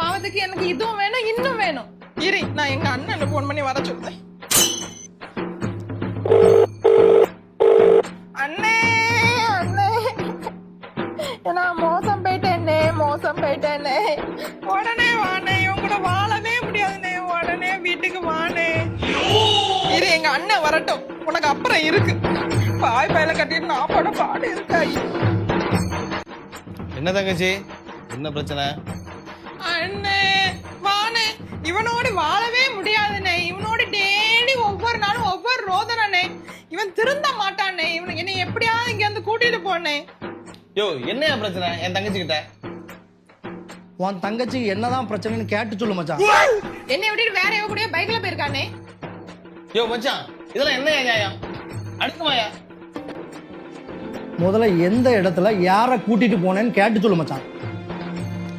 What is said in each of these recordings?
பாவத்துக்கு எனக்கு இதுவும் வேணும் இன்னும் வேணும். இரு நான் எங்க அண்ணனை போன் பண்ணி வர சொல்றேன். அண்ணே அண்ணே. நான் மோசம் போயிட்டேனே மோசம் போயிட்டேனே. உடனே வானே இவன் கூட வாழவே முடியாதுனே உடனே வீட்டுக்கு வானே இரு எங்க அண்ணன் வரட்டும். உனக்கு அப்புறம் இருக்கு. பாய் பயில கட்டிட்டு நான் பட பாடு இருக்காய். என்ன தங்கச்சி? என்ன பிரச்சனை? அண்ணே வானே இவனோடு வாழவே முடியாதுனே இவனோடு டெய்லி ஒவ்வொரு நாளும் ஒவ்வொரு ரோதனனே இவன் திருந்த மாட்டானே. இவனுக்கு என்னை எப்படியாவது இங்க இருந்து கூட்டிட்டு போனே யோ என்னையா பிரச்சனை? என் தங்கச்சி கிட்ட உன் தங்கச்சிக்கு என்னதான் பிரச்சனைன்னு கேட்டு சொல்லு மச்சான். என்னை விட்டுட்டு வேற எவ கூடயோ பைக்ல போயிருக்கானே. யோ மச்சான் இதெல்லாம் என்ன நியாயம்? அடுக்குமாயா முதல்ல எந்த இடத்துல யாரை கூட்டிட்டு போனேன்னு கேட்டு சொல்லு மச்சான்.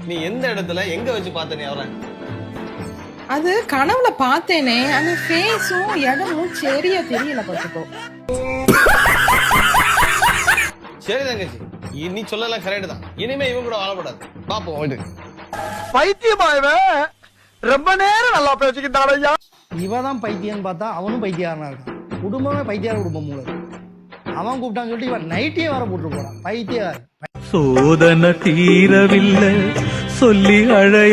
நீ எந்த இடத்துல எங்க வச்சு பார்த்த நீ அவரை? அது கனவுல பார்த்தேனே அந்த ஃபேஸும் இடமும் சரியா தெரியல பார்த்துக்கோ. சரி தங்கச்சி நீ சொல்லலாம் கரெக்ட் தான். இனிமே இவன் கூட வாழக்கூடாது. பாப்போம் வீட்டுக்கு பைத்தியமாயவன் ரொம்ப நேரம் நல்லா பேசிக்கிட்டான் ஐயா. இவ தான் பைத்தியம்னு பார்த்தா அவனும் பைத்தியாரனா இருக்கான். குடும்பமே பைத்தியார குடும்பம் மூலம் அவன் கூப்பிட்டான்னு சொல்லிட்டு இவன் நைட்டே வர போட்டு போறான். பைத்தியார் சோதனை தீரவில்லை. சொல்லி அழைய